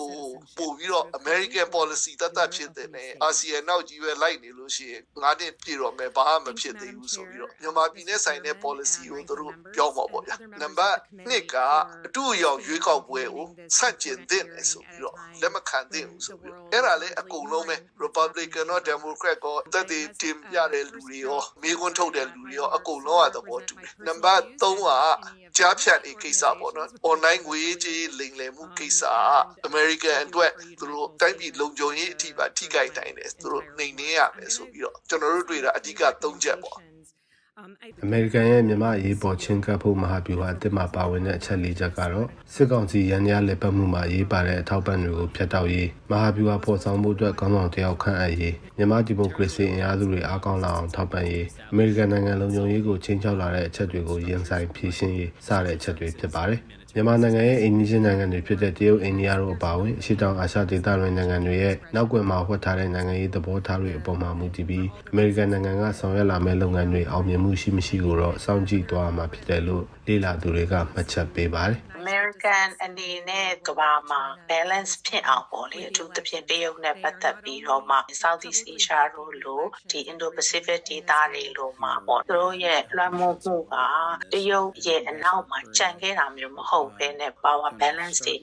ကိုပို့ပြီးတော့ American policy တတ်တတ်ဖြစ်တဲ့နဲ့အာဆီယံနောက်ကြီးပဲလိုက်နေလို့ရှိရင်ငါးနှစ်ပြည့်တော့မယ်ဘာမှမဖြစ်သေးဘူးဆိုပြီးတော့မြန်မာပြည်နဲ့ဆိုင်တဲ့ policy ကိုသူတို့ပြောမှာပေါ့ဗျာနံပါတ်1ကအတူအယောင်ရွေးကောက်ပွဲကိုစန့်ကျင်တဲ့နေဆိုပြီးတော့လက်မခံသင့်ဘူးဆိုပြီးတော့အဲ့ဒါလည်းအကုန်လုံးပဲ Republican ရော Democrat ရောတက်တဲ့တင်ပြတဲ့လူတွေရောမိခွန်းထုတ်တဲ့လူတွေရောအကုန်လုံးကသဘောတူတယ်နံပါတ်3ကကြားဖြတ်ရေးကိစ္စပေါ့နော် online ငွေကြေးလိမ်လည်မှုကိစ္စအမေရိကန်အတွက်သူတို့တိုင်းပြည်လုံခြုံရေးအထိပါထိခိုက်နိုင်တယ်သူတို့နှိမ်နင်းရမယ်ဆိုပြီးတော့ကျွန်တော်တို့တွေ့တာအဓိက3ချက်ပေါ့အမေရိကန်ရဲ့မြန်မာအရေးပေါ်ချင်းကပ်ဖို့မဟာဗျူဟာအသစ်မှာပါဝင်တဲ့အချက်၄ချက်ကတော့စစ်ကောင်စီရန်ရားလက်ပတ်မှုမှာရေးပါတဲ့အထောက်ပံ့တွေကိုဖျက်တောက်ရေးမဟာဗျူဟာပေါ်ဆောင်မှုအတွက်ကောင်းဆောင်တယောက်ခန့်အပ်ရေးမြန်မာဒီမိုကရေစီအင်အားစုတွေအားကောင်းလာအောင်ထောက်ပံ့ရေးအမေရိကန်နိုင်ငံလုံခြုံရေးကိုချင်းချောက်လာတဲ့အချက်တွေကိုရင်ဆိုင်ဖြေရှင်းရေးစတဲ့အချက်တွေဖြစ်ပါတယ် မြန်မာနိုင်ငံရဲ့အိန္ဒိယနိုင်ငံတွေဖြစ်တဲ့တရုတ်အိန္ဒိယတို့အပါအဝင်အရှေ့တောင်အာရှဒေသတွင်နိုင်ငံတွေရဲ့နောက်ကွယ်မှာဝတ်ထားတဲ့နိုင်ငံရေးသဘောထားတွေအပေါ်မှာမူတည်ပြီးအမေရိကန်နိုင်ငံကဆောင်ရွက်လာမယ့်လုပ်ငန်းတွေအောင်မြင်မှုရှိမရှိကိုတော့စောင့်ကြည့်သွားမှာဖြစ်တယ်လို့လေ့လာသူတွေကမှတ်ချက်ပေးပါတယ် American အနေနဲ့ကမ္ဘာမှာ balance ဖြစ်အောင်ပေါ့လေအထူးသဖြင့်တရုတ်နဲ့ပတ်သက်ပြီးတော့မှ Southeast Asia တို့လိုဒီ Indo-Pacific ဒေသတွေလိုမှာပေါ့သူတို့ရဲ့လွှမ်းမိုးမှုကတရုတ်ရဲ့အနောက်မှာကြံခဲ့တာမျိုးမဟုတ်ဘဲနဲ့ power balance တွေ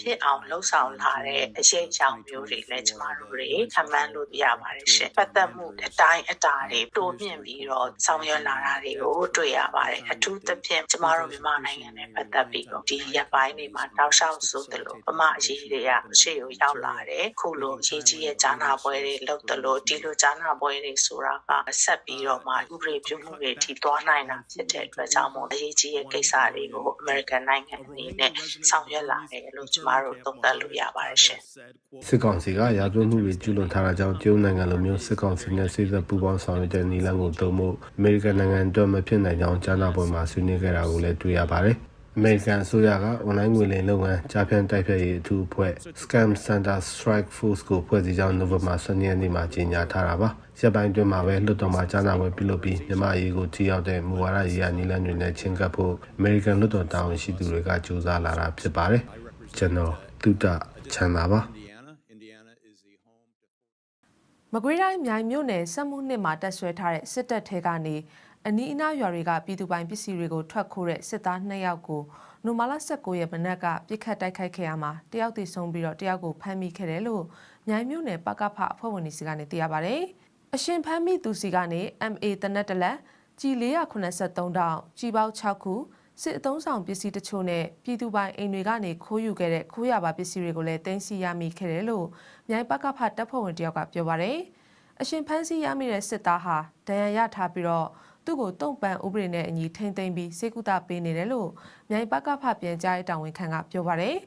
ဖြစ်အောင်လှုပ်ဆောင်လာတဲ့အရေးအကြောင်းမျိုးတွေလည်းကျမတို့တွေခံမှန်းလို့ရပါတယ်ရှင်ပတ်သက်မှုအတိုင်းအတာတွေတိုးမြင့်ပြီးတော့ဆောင်ရွက်လာတာတွေကိုတွေ့ရပါတယ်အထူးသဖြင့်ကျမတို့မြန်မာနိုင်ငံနဲ့ပတ်သက်ပြီးတော့ဒီရက်ပိုင်းတွေမှာတောက်လျှောက်ဆိုသလိုဗမာအရေးတွေကရှေ့ကိုရောက်လာတယ်ခုလိုအရေးကြီးရဲ့ဂျာနာပွဲတွေလုပ်သလိုဒီလိုဂျာနာပွဲတွေဆိုတာကဆက်ပြီးတော့မှဥပဒေပြုမှုတွေထိသွားနိုင်တာဖြစ်တဲ့အတွက်ကြောင့်မို့အရေးကြီးရဲ့ကိစ္စတွေကို American နိုင်ငံအနေနဲ့ဆောင်ရွက်လာတယ်လို့ကျမတို့သုံးသပ်လို့ရပါတယ်ရှင်စစ်ကောင်စီကရာဇဝတ်မှုတွေကျူးလွန်ထားတာကြောင့်ကျုံနိုင်ငံလိုမျိုးစစ်ကောင်စီနဲ့စစ်သက်ပူးပေါင်းဆောင်ရွက်တဲ့နီလန်ကိုတုံ့ဖို့အမေရိကန်နိုင်ငံအတွက်မဖြစ်နိုင်ကြောင်းကြားနာပွဲမှာဆွေးနွေးခဲ့တာကိုလည်းတွေ့ရပါတယ် အမေရိကန်အစိုးရကအွန်လိုင်းငွေလိမ်လုပ်ငန်းကြားဖြန့်တိုက်ဖျက်ရေးအထူးအဖွဲ့ Scam Center Strike Force ကိုဖွဲ့စည်းကြောင်းနိုဝင်ဘာ12ရက်နေ့မှာကြေညာထားတာပါ။ရက်ပိုင်းတွင်မှာပဲလွှတ်တော်မှာကြားနာပွဲပြုလုပ်ပြီးမြန်မာအရေးကိုထိရောက်တဲ့မူဝါဒရေးရာနည်းလမ်းတွေနဲ့ချင်းကပ်ဖို့အမေရိကန်လွှတ်တော်တာဝန်ရှိသူတွေကကြိုးစားလာတာဖြစ်ပါတယ်။ကျွန်တော်တုတ္တချမ်းသာပါ Indiana. Indiana is the home to မကွေးတိုင်းမြိုင်မြို့နယ်စက်မှုနှစ်မှာတက်ဆွဲထားတဲ့စစ်တပ်ထဲကနေ အနီးအနားရွာတွေကပြည်သူပိုင်ပစ္စည်းတွေကိုထွက်ခိုးတဲ့စစ်သား2ယောက်ကိုနိုမာလာ19ရက်မနက်ကပြစ်ခတ်တိုက်ခိုက်ခဲ့ရမှာတယောက်တည်ဆုံးပြီးတော့တယောက်ကိုဖမ်းမိခဲ့တယ်လို့မြိုင်မြို့နယ်ပကဖအဖွဲ့ဝင်တွေစီကနေသိရပါဗျ။အရှင်ဖမ်းမိသူစီကနေ MA တနက်တလက်ကြီး483တောင်ကြီးပေါက်6ခုစစ်အုံဆောင်ပစ္စည်းတချို့နဲ့ပြည်သူပိုင်အိမ်တွေကနေခိုးယူခဲ့တဲ့ခိုးရပါပစ္စည်းတွေကိုလည်းတင်စီရမိခဲ့တယ်လို့မြိုင်ပကဖတပ်ဖွဲ့ဝင်တယောက်ကပြောပါရယ်အရှင်ဖန်းစီရမိတဲ့စစ်သားဟာဒဏ်ရာရထားပြီးတော့ သူ့ကိုတုံ့ပန်ဥပဒေနဲ့အညီထိမ့်သိမ်းပြီးစေကုသပေးနေတယ်လို့မြိုင်ပကဖပြန်ကြားရေးတာဝန်ခံကပြောပါရယ်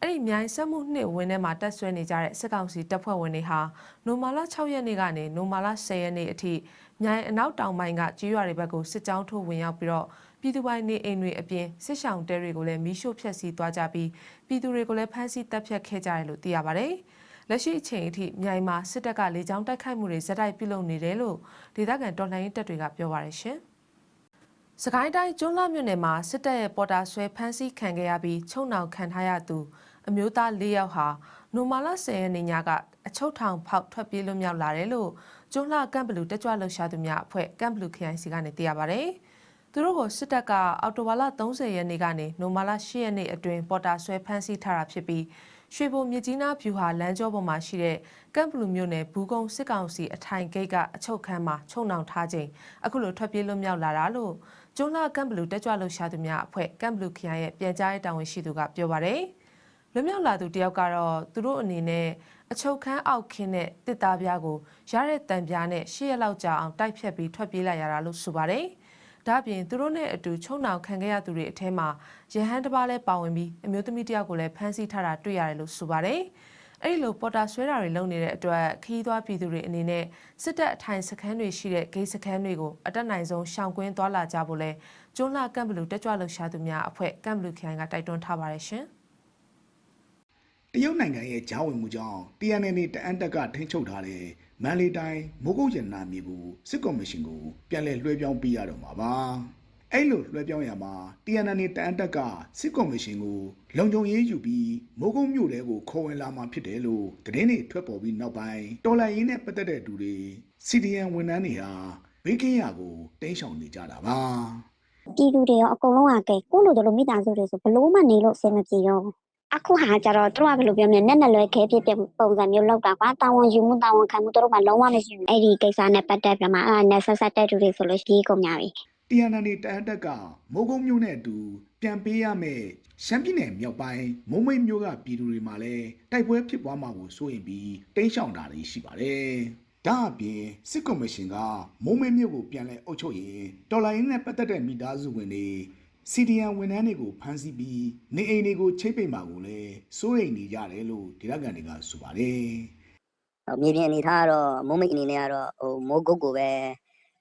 အဲ့ဒီမြိုင်ဆက်မှုနှစ်ဝင်းထဲမှာတက်ဆွဲနေကြတဲ့စစ်ကောင်စီတပ်ဖွဲ့ဝင်တွေဟာနိုမာလာ6ရက်နေ့ကနေနိုမာလာ10ရက်နေ့အထိမြိုင်အနောက်တောင်ပိုင်းကကြီးရွာတွေဘက်ကိုစစ်ကြောင်းထိုးဝင်ရောက်ပြီးတော့ပြည်သူပိုင်းနေအိမ်တွေအပြင်စစ်ဆောင်တဲတွေကိုလည်းမီးရှို့ဖျက်ဆီးသွားကြပြီးပြည်သူတွေကိုလည်းဖမ်းဆီးတပ်ဖြတ်ခဲ့ကြတယ်လို့သိရပါတယ်။ လက်ရှိအချိန်အထိမြိုင်မှာစစ်တပ်ကလေကြောင်းတိုက်ခိုက်မှုတွေဇက်တိုက်ပြုလုပ်နေတယ်လို့ဒေသခံတော်လှန်ရေးတပ်တွေကပြောပါရရှင်။စကိုင်းတိုင်းကျွန်းလာမြို့နယ်မှာစစ်တပ်ရဲ့ပေါ်တာဆွဲဖမ်းဆီးခံခဲ့ရပြီးချုံနှောင်ခံထားရသူအမျိုးသား၄ယောက်ဟာနိုမာလာ10ရက်နေ့ညကအချုပ်ထောင်ဖောက်ထွက်ပြေးလွတ်မြောက်လာတယ်လို့ကျွန်းလာကမ်ဘလူတက်ကြွလှုပ်ရှားသူများအဖွဲ့ကမ်ဘလူခရိုင်စီကနေသိရပါဗျ။သူတို့ကိုစစ်တပ်ကအော်တိုဘာလ30ရက်နေ့ကနေနိုမာလာ10ရက်နေ့အတွင်းပေါ်တာဆွဲဖမ်းဆီးထားတာဖြစ်ပြီး ရွှေဘုံမြကြီးနားဗျူဟာလမ်းကျောပေါ်မှာရှိတဲ့ကမ်ဘလူမြို့နယ်ဘူးကုန်းစစ်ကောင်စီအထိုင်ဂိတ်ကအချုပ်ခန်းမှာချုံနှောင်ထားခြင်းအခုလိုထွက်ပြေးလွတ်မြောက်လာတာလို့ကျွန်းလာကမ်ဘလူတက်ကြွလှုပ်ရှားသူများအဖွဲ့ကမ်ဘလူခရိုင်ရဲ့ပြန်ကြားရေးတာဝန်ရှိသူကပြောပါရယ်လွတ်မြောက်လာသူတယောက်ကတော့သူတို့အနေနဲ့အချုပ်ခန်းအောက်ခင်းတဲ့တစ်သားပြားကိုရတဲ့တံပြားနဲ့ရှေ့ရက်လောက်ကြာအောင်တိုက်ဖြတ်ပြီးထွက်ပြေးလိုက်ရတာလို့ဆိုပါတယ်။ ဒါ့အပြင်သူတို့နဲ့အတူချုံနှောင်ခံခဲ့ရသူတွေအထက်မှာရဟန်းတစ်ပါးလည်းပါဝင်ပြီးအမျိုးသမီးတယောက်ကိုလည်းဖမ်းဆီးထားတာတွေ့ရတယ်လို့ဆိုပါတယ်။အဲ့ဒီလိုပေါ်တာဆွဲတာတွေလုပ်နေတဲ့အတွက်ခီးသွွားပြည်သူတွေအနေနဲ့စစ်တပ်အထိုင်စခန်းတွေရှိတဲ့ဂိတ်စခန်းတွေကိုအတက်နိုင်ဆုံးရှောင်ကွင်းသွားလာကြဖို့လဲကျွန်းလာကမ်ဘလူတက်ကြွလှုပ်ရှားသူများအဖွဲ့ကမ်ဘလူခိုင်ကတိုက်တွန်းထားပါတယ်ရှင်။တရုတ်နိုင်ငံရဲ့ဂျားဝင်မှုကြောင့် TNN တအန်တက်ကထိန်းချုပ်ထားတဲ့ မန်လေးတိုင်းမိုးကုတ်ရတနာမြေကိုစစ်ကော်မရှင်ကိုပြန်လည်လွှဲပြောင်းပေးရတော့မှာပါအဲ့လိုလွှဲပြောင်းရမှာ TNN တအန်တက်ကစစ်ကော်မရှင်ကိုလုံခြုံရေးယူပြီးမိုးကုတ်မြို့တဲကိုခေါ်ဝင်လာမှာဖြစ်တယ်လို့သတင်းတွေထွက်ပေါ်ပြီးနောက်ပိုင်းတော်လိုင်းရင်းနဲ့ပတ်သက်တဲ့သူတွေ CDN ဝန်ထမ်းတွေဟာဘေးကင်းရာကိုတင်းရှောင်နေကြတာပါပြည်သူတွေရောအကုန်လုံးကကဲကိုလိုတို့လိုမိသားစုတွေဆိုဘလို့မှနေလို့အဆင်မပြေတော့ဘူး အခုဟာကြတော့သူတို့ကဘယ်လိုပြောမလဲနက်နက်လွဲခဲဖြစ်တဲ့ပုံစံမျိုးလောက်တာကွာတာဝန်ယူမှုတာဝန်ခံမှုသူတို့ကလုံးဝမရှိဘူးအဲ့ဒီကိစ္စနဲ့ပတ်သက်ပြီးမှအဲ့ဒါနဲ့ဆက်ဆက်တဲ့သူတွေဆိုလို့ရှိရင်ကုန်ကြပြီ TNN တအန်တက်ကမိုးကုတ်မြို့နဲ့အတူပြန်ပေးရမယ်ရှမ်းပြည်နယ်မြောက်ပိုင်းမုံမိတ်မြို့ကပြည်သူတွေမှာလည်းတိုက်ပွဲဖြစ်ပွားမှာကိုစိုးရင်ပြီးတင်းရှောင်တာတွေရှိပါတယ်။ဒါအပြင်စစ်ကော်မရှင်ကမုံမိတ်မြို့ကိုပြန်လဲအုပ်ချုပ်ရင်တော်လိုင်းနဲ့ပတ်သက်တဲ့မိသားစုဝင်တွေ CDN ဝန်ထမ်းတွေကိုဖမ်းဆီးပြီးနေအိမ်တွေကိုချိတ်ပိတ်မှာကိုလည်းစိုးရိမ်နေကြတယ်လို့ဒေသခံတွေကဆိုပါတယ်။ဟိုမြေပြင်အနေထားကတော့မုံမိတ်အနေနဲ့ကတော့ဟိုမိုးကုတ်ကိုပဲ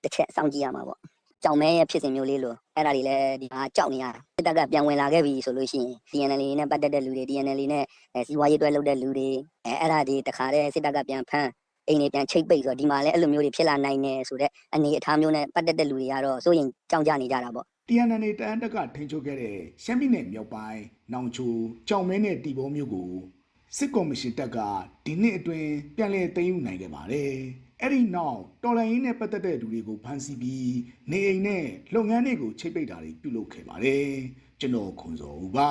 တစ်ချက်စောင့်ကြည့်ရမှာပေါ့ကြောင်မဲရဲ့ဖြစ်စဉ်မျိုးလေးလို့အဲ့ဒါတွေလည်းဒီမှာကြောက်နေရတာစစ်တပ်ကပြန်ဝင်လာခဲ့ပြီဆိုလို့ရှိရင် DNL နဲ့ပတ်သက်တဲ့လူတွေ DNL နဲ့အဲစီးပွားရေးတွဲလုပ်တဲ့လူတွေအဲအဲ့ဒါတွေတခါတည်းစစ်တပ်ကပြန်ဖမ်းအိမ်တွေပြန်ချိတ်ပိတ်ဆိုတော့ဒီမှာလည်းအဲ့လိုမျိုးတွေဖြစ်လာနိုင်တယ်ဆိုတော့အနေအထားမျိုးနဲ့ပတ်သက်တဲ့လူတွေကတော့စိုးရင်ကြောင်ကြနေကြတာပေါ့ TNN တအန်တက်ကထိန်းချုပ်ခဲ့တဲ့ရှမ်းပြည်နယ်မြောက်ပိုင်းနောင်ချိုကြောင်မဲနဲ့တီဘောမြို့ကိုစစ်ကော်မရှင်တပ်ကဒီနှစ်အတွင်းပြန်လည်သိမ်းယူနိုင်ခဲ့ပါတယ်။အဲ့ဒီနောက်တော်လိုင်းရင်းနဲ့ပတ်သက်တဲ့လူတွေကိုဖမ်းဆီးပြီးနေအိမ်နဲ့လုပ်ငန်းတွေကိုချိတ်ပိတ်တာတွေပြုလုပ်ခဲ့ပါတယ်။ကျွန်တော်ခွန်စောဦးပါ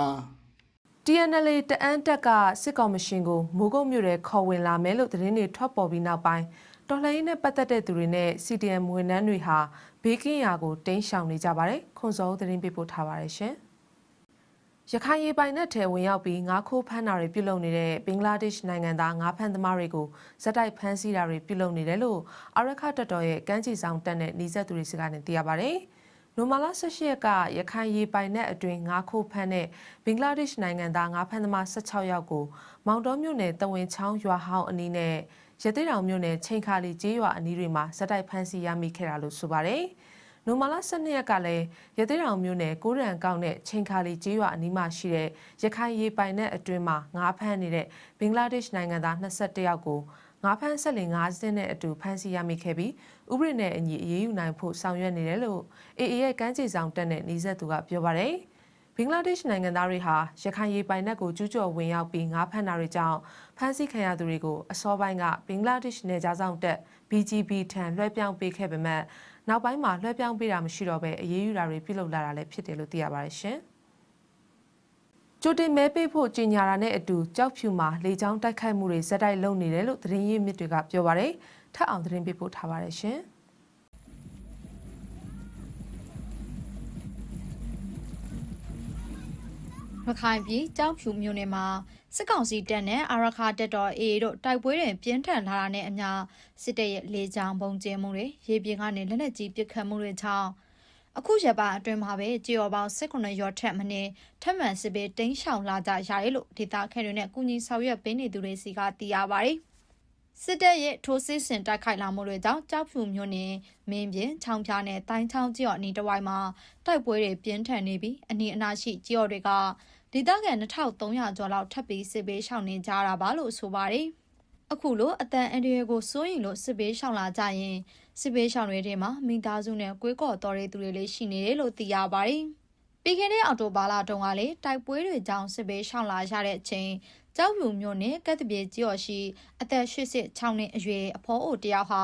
TNL တအန်းတက်ကစစ်ကောင်မရှင်ကိုမိုးကုတ်မြို့ရဲခေါ်ဝင်လာမယ်လို့သတင်းတွေထွက်ပေါ်ပြီးနောက်ပိုင်းတော်လှန်ရေးနဲ့ပတ်သက်တဲ့သူတွေနဲ့ CDM ဝန်ထမ်းတွေဟာ ဘေးကင်းရာကိုတင်းရှောင်နေကြပါတယ်။ခွန်စောဦးသတင်းပေးပို့ထားပါတယ်ရှင်။ရခိုင်ရေပိုင်နက်ထဲဝင်ရောက်ပြီးငါးခိုးဖမ်းတာတွေပြုလုပ်နေတဲ့ဘင်္ဂလားဒေ့ရှ်နိုင်ငံသားငါးဖမ်းသမားတွေကိုဇက်တိုက်ဖမ်းဆီးတာတွေပြုလုပ်နေတယ်လို့အာရခတပ်တော်ရဲ့ကမ်းခြေဆောင်တပ်နဲ့နှီးဆက်သူတွေစကားနဲ့သိရပါတယ်။နိုမာလာ16ရက်ကရခိုင်ရေပိုင်နက်အတွင်းငါးခိုးဖမ်းတဲ့ဘင်္ဂလားဒေ့ရှ်နိုင်ငံသားငါးဖမ်းသမား16ယောက်ကိုမောင်တော်မြို့နယ်တဝင်းချောင်းရွာဟောင်းအနီးနဲ့ ရသေးတောင်မြို့နယ်ချိန်ခါလီကျေးရွာအနီးတွေမှာဇက်တိုက်ဖမ်းဆီးရမိခဲ့တာလို့ဆိုပါတယ်။နိုမာလာ12ရက်ကလည်းရသေးတောင်မြို့နယ်ကိုရံကောက်နဲ့ချိန်ခါလီကျေးရွာအနီးမှာရှိတဲ့ရခိုင်ရေပိုင်နက်အတွင်းမှာငါးဖမ်းနေတဲ့ဘင်္ဂလားဒေ့ရှ်နိုင်ငံသား21ယောက်ကိုငါးဖမ်းဆက်လင်ငါးစင်းနဲ့အတူဖမ်းဆီးရမိခဲ့ပြီးဥပဒေနဲ့အညီအရေးယူနိုင်ဖို့ဆောင်ရွက်နေတယ်လို့ AA ရဲ့ကမ်းခြေဆောင်တက်တဲ့နေဆက်သူကပြောပါတယ်။ ဘင်္ဂလားဒေ့ရှ်နိုင်ငံသားတွေဟာရခိုင်ရေပိုင်နက်ကိုကျူးကျော်ဝင်ရောက်ပြီးငါးဖမ်းတာတွေကြောင့်ဖမ်းဆီးခံရသူတွေကိုအစောပိုင်းကဘင်္ဂလားဒေ့ရှ်နယ်ခြားဆောင်တက် BGB ထံလွှဲပြောင်းပေးခဲ့ပေမဲ့နောက်ပိုင်းမှာလွှဲပြောင်းပေးတာမရှိတော့ဘဲအရေးယူတာတွေပြုလုပ်လာတာလည်းဖြစ်တယ်လို့သိရပါတယ်ရှင်။ကျိုတင်မဲပေးဖို့ကြေညာတာနဲ့အတူကြောက်ဖြူမှာလေကြောင်းတိုက်ခိုက်မှုတွေဇက်တိုက်လုပ်နေတယ်လို့သတင်းရင်းမြစ်တွေကပြောပါတယ်။ထပ်အောင်သတင်းပေးပို့ထားပါတယ်ရှင်။ ရခိုင်ပြည်ကြောက်ဖြူမြို့နယ်မှာစစ်ကောင်စီတပ်နဲ့အာရခတပ်တော် AA တို့တိုက်ပွဲတွေပြင်းထန်လာတာနဲ့အမျှစစ်တပ်ရဲ့လေကြောင်းပုံကျဲမှုတွေရေပြင်ကနေလက်နက်ကြီးပစ်ခတ်မှုတွေကြောင့်အခုရက်ပိုင်းအတွင်းမှာပဲကြေော်ပေါင်း18ရော့ထက်မနည်းထပ်မံစစ်ပေးတင်းရှောင်လာကြရတယ်လို့ဒေတာခဲတွေနဲ့ကုညီဆောင်ရွက်ပေးနေသူတွေစီကသိရပါတယ်စစ်တပ်ရဲ့ထိုးစစ်ဆင်တိုက်ခိုက်လာမှုတွေကြောင့်ကြောက်ဖြူမြို့နယ်မင်းပြင်ချောင်းပြားနဲ့တိုင်းချောင်းကျော်အနီးတစ်ဝိုက်မှာတိုက်ပွဲတွေပြင်းထန်နေပြီးအနီးအနားရှိကျော်တွေက ဒေသခံ2300ကျော်လောက်ထပ်ပြီးစစ်ပေးရှောင်နေကြတာပါလို့ဆိုပါတယ်။အခုလိုအတန်အန်ဒီရကိုစိုးရင်လို့စစ်ပေးရှောင်လာကြရင်စစ်ပေးရှောင်တွေထဲမှာမိသားစုနဲ့ကွေးကော်တော်တဲ့သူတွေလည်းရှိနေတယ်လို့သိရပါတယ်။ပြီးခဲ့တဲ့အော်တိုဘာလတုန်းကလည်းတိုက်ပွဲတွေကြောင့်စစ်ပေးရှောင်လာရတဲ့အချိန်ကြောက်ဖြူမြို့နယ်ကက်တပြေကျော်ရှိအသက်86နှစ်အရွယ်အဖောအိုတယောက်ဟာ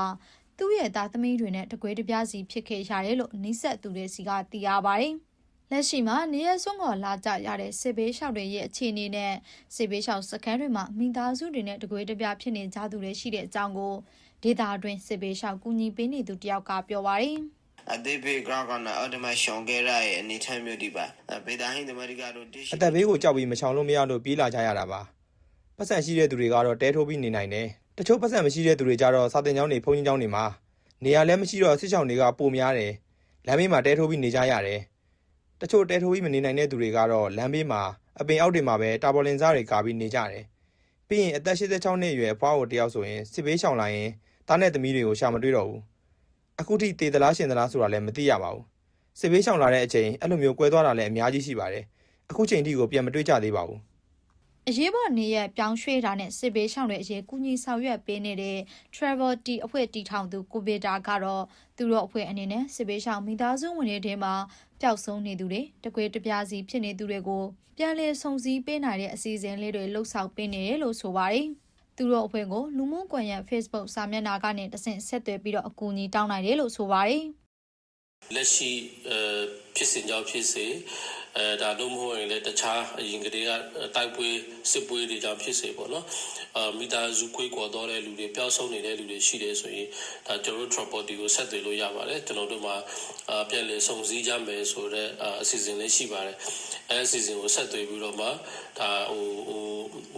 သူ့ရဲ့သားသမီးတွေနဲ့တကွေးတပြားစီဖြစ်ခဲ့ရတယ်လို့နှိဆက်သူတွေစီကသိရပါတယ်။ လက်ရှိမှာနေရစွန်းကော်လာကြရတဲ့စစ်ဘေးရှောင်တွေရဲ့အခြေအနေနဲ့စစ်ဘေးရှောင်စခန်းတွေမှာမိသားစုတွေနဲ့တကွေးတပြားဖြစ်နေကြသူတွေရှိတဲ့အကြောင်းကိုဒေတာအတွင်းစစ်ဘေးရှောင်ကူညီပေးနေသူတယောက်ကပြောပါတယ်။အသေးဖေးကရောကနာအော်တမရှောင်းခဲ့ရရဲ့အနေထိုင်မျိုးဒီပါပေတာဟင်းသမရီကတော့တိအသက်ဘေးကိုကြောက်ပြီးမချောင်လို့မရလို့ပြေးလာကြရတာပါပတ်စံရှိတဲ့သူတွေကတော့တဲထိုးပြီးနေနိုင်တယ်တချို့ပတ်စံမရှိတဲ့သူတွေကြတော့စာတင်ကျောင်းတွေဖုန်းကြီးကျောင်းတွေမှာနေရာလည်းမရှိတော့စစ်ဆောင်တွေကပိုများတယ်လမ်းဘေးမှာတဲထိုးပြီးနေကြရတယ် တချို့တဲထိုးပြီးမနေနိုင်တဲ့သူတွေကတော့လမ်းဘေးမှာအပင်အောက်တွေမှာပဲတာပေါ်လင်စားတွေကာပြီးနေကြတယ်ပြီးရင်အသက်86နှစ်အရွယ်အဖွားကိုတယောက်ဆိုရင်စစ်ဘေးရှောင်လာရင်တားနဲ့သမီးတွေကိုရှာမတွေ့တော့ဘူးအခုထိတေသလားရှင်သလားဆိုတာလည်းမသိရပါဘူးစစ်ဘေးရှောင်လာတဲ့အချိန်အဲ့လိုမျိုးကွဲသွားတာလည်းအများကြီးရှိပါတယ်အခုချိန်ထိကိုပြန်မတွေ့ကြသေးပါဘူးအရေးပေါ်နေရပြောင်းရွှေ့တာနဲ့စစ်ဘေးရှောင်တွေအရေးကူညီဆောင်ရွက်ပေးနေတဲ့ Travel T အဖွဲ့တီထောင်သူကိုဗီတာကတော့သူတို့အဖွဲ့အနေနဲ့စစ်ဘေးရှောင်မိသားစုဝင်တွေထဲမှာဖ ပျောက်ဆုံးနေသူတွေတကွေတပြားစီဖြစ်နေသူတွေကိုပြန်လည်ဆုံစည်းပေးနိုင်တဲ့အစီအစဉ်လေးတွေလှုပ်ဆောင်ပေးနေတယ်လို့ဆိုပါတယ်။သူတို့အဖွဲ့ကိုလူမှုကွန်ရက် Facebook စာမျက်နှာကနေတဆင့်ဆက်သွယ်ပြီးတော့အကူအညီတောင်းနိုင်တယ်လို့ဆိုပါတယ်။လက်ရှိအဲဖြစ်စဉ်ကြောင့်ဖြစ်စေ အဲဒါလို့မဟုတ်ရင်လည်းတခြားအရင်ကတည်းကတိုက်ပွဲစစ်ပွဲတွေကြောင့်ဖြစ်စေပေါ့နော်အာမိသားစုခွေးကွာတော့တဲ့လူတွေပျောက်ဆုံးနေတဲ့လူတွေရှိတယ်ဆိုရင်ဒါကျွန်တော်တို့ property ကိုဆက်သွယ်လို့ရပါတယ်ကျွန်တော်တို့မှာအာပြန်လည်စုံစည်းကြမယ်ဆိုတော့အစီအစဉ်လေးရှိပါတယ်အဲအစီအစဉ်ကိုဆက်သွယ်ပြီးတော့မှဒါဟိုဟို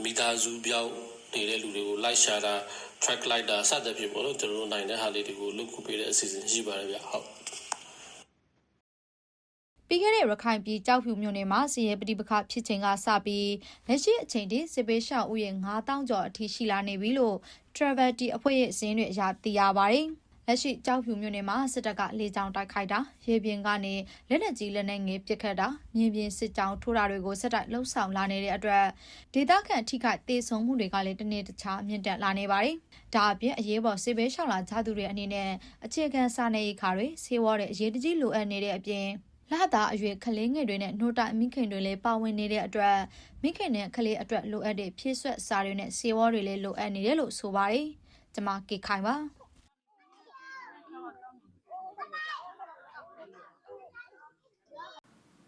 မိသားစုပြောက်နေတဲ့လူတွေကို like share တာ track လိုက်တာစသဖြင့်ပေါ့နော်ကျွန်တော်တို့နိုင်တဲ့ဟာလေးတွေကိုလုပ်ခုပေးတဲ့အစီအစဉ်ရှိပါတယ်ဗျဟုတ် ပြီးခဲ့တဲ့ရခိုင်ပြည်ကြောက်ဖြူမြို့နယ်မှာစီရဲပဋိပက္ခဖြစ်ချိန်ကစပြီးလက်ရှိအချိန်ထိစစ်ပေးရှောင်ဥယျာဉ်9000ကျော်အထိရှိလာနေပြီလို့ Travel T အဖွဲ့ရဲ့အစည်းအဝေးအရသိရပါတယ်။လက်ရှိကြောက်ဖြူမြို့နယ်မှာစစ်တပ်ကလေကြောင်းတိုက်ခိုက်တာရေပြင်ကနေလက်နက်ကြီးလက်နက်ငယ်ပစ်ခတ်တာမြင်းပြင်းစစ်ကြောင်းထိုးတာတွေကိုစစ်တပ်လှုပ်ဆောင်လာနေတဲ့အတွက်ဒေသခံထိခိုက်ဒေဆုံးမှုတွေကလည်းတနေ့တခြားမြင့်တက်လာနေပါတယ်။ဒါအပြင်အရေးပေါ်စစ်ပေးရှောင်လာကြသူတွေအနေနဲ့အခြေခံစားနေရေးခါတွေဆေးဝါးတဲ့အရေးတကြီးလိုအပ်နေတဲ့အပြင် လာတာအရွယ်ကလေးငယ်တွေနဲ့နှိုးတိုင်မိခင်တွေလည်းပါဝင်နေတဲ့အတွက်မိခင်နဲ့ကလေးအတွက်လိုအပ်တဲ့ဖြည့်ဆွက်စာတွေနဲ့ဆေးဝါးတွေလည်းလိုအပ်နေတယ်လို့ဆိုပါတယ်။ကျွန်မကေခိုင်ပါ။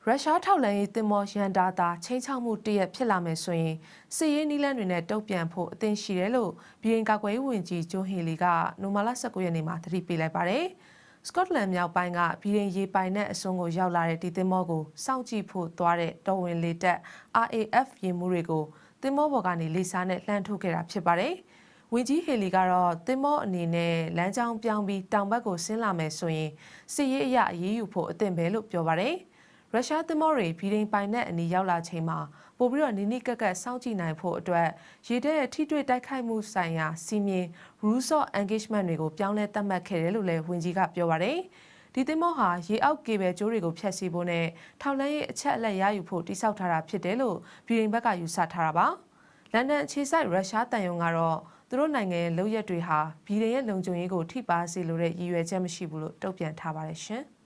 ရုရှားထောက်လှမ်းရေးတင်မော်ရန်တာတာချင်းချောက်မှုတရက်ဖြစ်လာမယ်ဆိုရင်စစ်ရေးနီးလန်းတွေနဲ့တုံ့ပြန်ဖို့အသင့်ရှိတယ်လို့ဘီရင်ကာကွယ်ရေးဝန်ကြီးဂျွန်ဟီလီကနိုမာလာ19ရက်နေ့မှာသတိပေးလိုက်ပါတယ်။ စကော့တလန်မြောက်ပိုင်းကဘီရင်ရေပိုင်နဲ့အစွန်းကိုရောက်လာတဲ့ဒီတင်မောကိုစောင့်ကြည့်ဖို့သွားတဲ့တော်ဝင်လေတပ် RAF ရေမှုတွေကိုတင်မောဘော်ကနေလေစာနဲ့လှမ်းထုတ်ခဲ့တာဖြစ်ပါတယ်။ဝင်ကြီးဟေလီကတော့တင်မောအနေနဲ့လမ်းကြောင်းပြောင်းပြီးတောင်ဘက်ကိုဆင်းလာမယ်ဆိုရင်စစ်ရေးအရအေးအေးယူဖို့အသင့်ပဲလို့ပြောပါတယ်။ ရုရှားသင်္ဘောတွေဗီဒိန်ပိုင်နဲ့အနီးရောက်လာချိန်မှာပို့ပြီးတော့နီနီကက်ကက်စောင့်ကြည့်နိုင်ဖို့အတွက်ရေတပ်ရဲ့ထိတွေ့တိုက်ခိုက်မှုဆိုင်ရာစီမင်း rules of engagement တွေကိုပြောင်းလဲသတ်မှတ်ခဲ့တယ်လို့လည်းဝန်ကြီးကပြောပါတယ်။ဒီသင်္ဘောဟာရေအောက်ကေဘယ်ကျိုးတွေကိုဖျက်ဆီးဖို့နဲ့ထောက်လန်းရေးအချက်အလက်ရယူဖို့တိစောက်ထားတာဖြစ်တယ်လို့ဗီဒိန်ဘက်ကယူဆထားတာပါ။လန်ဒန်အခြေစိုက်ရုရှားတန်ယုံကတော့သူတို့နိုင်ငံရဲ့လုပ်ရက်တွေဟာဗီဒိန်ရဲ့လုံခြုံရေးကိုထိပါစေလိုတဲ့ရည်ရွယ်ချက်မရှိဘူးလို့တုံ့ပြန်ထားပါတယ်ရှင်။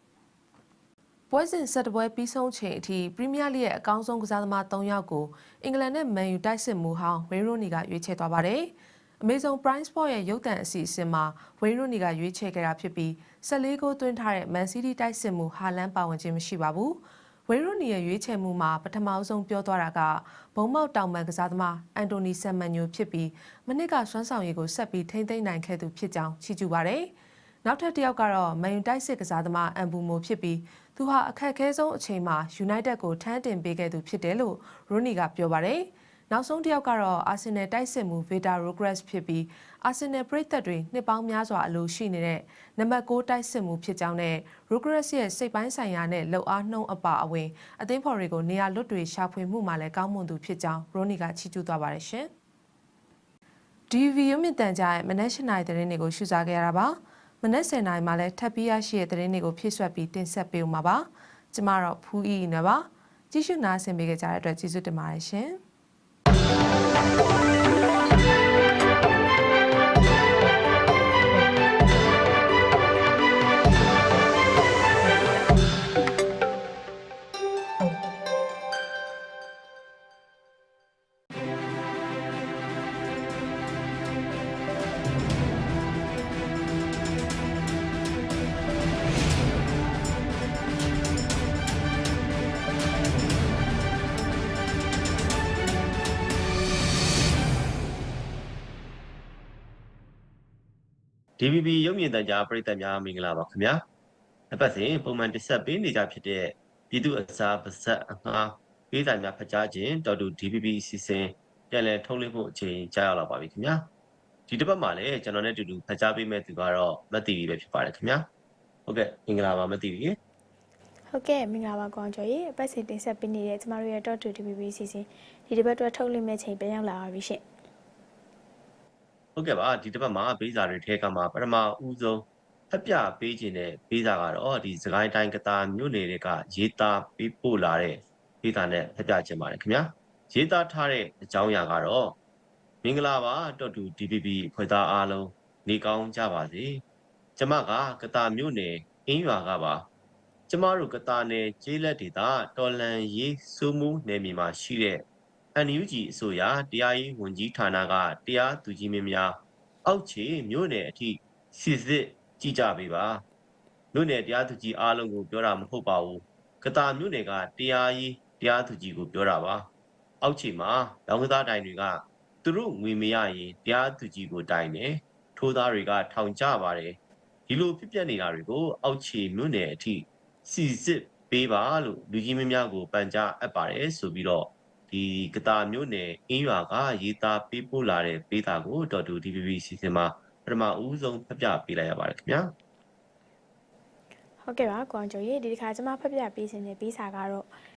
ပွဲစဉ်ဆက်တပွဲပြီးဆုံးချိန်အထိပရီးမီးယားလိရဲ့အကောင်းဆုံးကစားသမား3ယောက်ကိုအင်္ဂလန်နဲ့မန်ယူတိုက်စစ်မှုဟောင်းဝေရိုနီကရွေးချယ်သွားပါတယ်။ Amazon Prime Sport ရဲ့ရုပ်သံအစီအစဉ်မှာဝေရိုနီကရွေးချယ်ခဲ့တာဖြစ်ပြီး14ဂိုးသွင်းထားတဲ့ Man City တိုက်စစ်မှုဟာလန်ပါဝင်ခြင်းမရှိပါဘူး။ဝေရိုနီရဲ့ရွေးချယ်မှုမှာပထမဆုံးပြောသွားတာကဘုံမောက်တောင်ပန်ကစားသမားအန်တိုနီဆန်မန်ညိုဖြစ်ပြီးမနစ်ကစွမ်းဆောင်ရည်ကိုဆက်ပြီးထိမ့်သိမ်းနိုင်ခဲ့သူဖြစ်ကြောင်းချီးကျူးပါတယ်။ နောက်ထပ်တစ်ယောက်ကတော့မန်ယူတိုက်စစ်ကစားသမားအန်ဘူမိုဖြစ်ပြီးသူဟာအခက်အခဲဆုံးအချိန်မှာ United ကိုထမ်းတင်ပေးခဲ့သူဖြစ်တယ်လို့ရိုနီကပြောပါတယ်။နောက်ဆုံးတစ်ယောက်ကတော့အာဆင်နယ်တိုက်စစ်မှု Vita Rogers ဖြစ်ပြီးအာဆင်နယ်ပရိသတ်တွေနှစ်ပေါင်းများစွာအလိုရှိနေတဲ့နံပါတ်6တိုက်စစ်မှုဖြစ်ကြောင်းနဲ့ Rogers ရဲ့စိတ်ပိုင်းဆိုင်ရာနဲ့လှုပ်အားနှုံးအပါအဝင်အသင်းဖော်တွေကိုနေရာလွတ်တွေရှာဖွေမှုမှာလည်းကောင်းမွန်သူဖြစ်ကြောင်းရိုနီကချီးကျူးသွားပါတယ်ရှင်။ DV ရုံမြင့်တန်ကြားရဲ့မနက်၈နာရီသတင်းတွေကိုရှုစားခဲ့ရတာပါ။ မနက်10:00နာရီမှာလည်းထပ်ပြီးရရှိတဲ့သတင်းတွေကိုဖြည့်ဆွက်ပြီးတင်ဆက်ပေးဦးမှာပါကျမတော့ဖူးအီနပါကြည့်ရှုနားဆင်ပေးကြတဲ့အတွက်ကျေးဇူးတင်ပါတယ်ရှင်။ DVB ရုပ်မြင်သံကြားပရိသတ်များမင်္ဂလာပါခင်ဗျာ။အပတ်စဉ်ပုံမှန်တက်ဆက်ပေးနေကြဖြစ်တဲ့ပြည်သူအစားပါဇက်အငှားပေးစာများဖတ်ကြားခြင်းတော်တူ DVB အစီအစဉ်ပြန်လည်ထုတ်လွှင့်ဖို့အချိန်ကြာရောက်လာပါပြီခင်ဗျာ။ဒီတစ်ပတ်မှာလည်းကျွန်တော်နဲ့အတူတူဖတ်ကြားပေးမဲ့သူကတော့မတ်တီရီပဲဖြစ်ပါတယ်ခင်ဗျာ။ဟုတ်ကဲ့မင်္ဂလာပါမတ်တီရီ။ဟုတ်ကဲ့မင်္ဂလာပါကွန်ကျော်ရေအပတ်စဉ်တင်ဆက်ပေးနေတဲ့ကျမတို့ရဲ့ Talk to DBB စီစဉ်ဒီတစ်ပတ်အတွက်ထုတ်လွှင့်မဲ့ချိန်ပြန်ရောက်လာပါပြီရှင့် ဟုတ်ကဲ့ပါဒီတစ်ပတ်မှာပေးစာတွေထဲကမှပထမဦးဆုံးဖက်ပြပေးခြင်းတဲ့ပေးစာကတော့ဒီစကိုင်းတိုင်းကတာမြို့နယ်တွေကရေးသားပေးပို့လာတဲ့ပေးစာနဲ့ဖက်ပြခြင်းပါတယ်ခင်ဗျာရေးသားထားတဲ့အကြောင်းအရာကတော့မင်္ဂလာပါတော်တူ DPP ဖွဲ့သားအားလုံးနေကောင်းကြပါစေကျမကကတာမြို့နယ်အင်းရွာကပါကျမတို့ကတာနယ်ကျေးလက်ဒေသတော်လန်ရေးစိုးမှုနယ်မြေမှာရှိတဲ့ NUG အစိုးရတရားရေးဝန်ကြီးဌာနကတရားသူကြီးမင်းများအောက်ခြေမြို့နယ်အထိစစ်စစ်ကြည့်ကြပေးပါမြို့နယ်တရားသူကြီးအားလုံးကိုပြောတာမဟုတ်ပါဘူးကတာမြို့နယ်ကတရားရေးတရားသူကြီးကိုပြောတာပါအောက်ခြေမှာလောင်ကစားတိုင်တွေကသူတို့ငွေမရရင်တရားသူကြီးကိုတိုင်တယ်ထိုးသားတွေကထောင်ကြပါတယ်ဒီလိုဖြစ်ပျက်နေတာတွေကိုအောက်ခြေမြို့နယ်အထိစီစစ်ပေးပါလို့လူကြီးမင်းများကိုပန်ကြားအပ်ပါတယ်ဆိုပြီးတော့ ဒီကတာမြို့နယ်အင်းရွာကရေးသားပေးပို့လာတဲ့ပေးတာကိုတော်တူ DVB စီစဉ်မှာပထမဦးဆုံးဖတ်ပြပေးလိုက်ရပါတယ်ခင်ဗျာဟုတ်ကဲ့ပါကိုအောင်ကျော်ရေဒီတစ်ခါကျွန်မဖတ်ပြပေးခြင်းတဲ့ပေးစာကတော့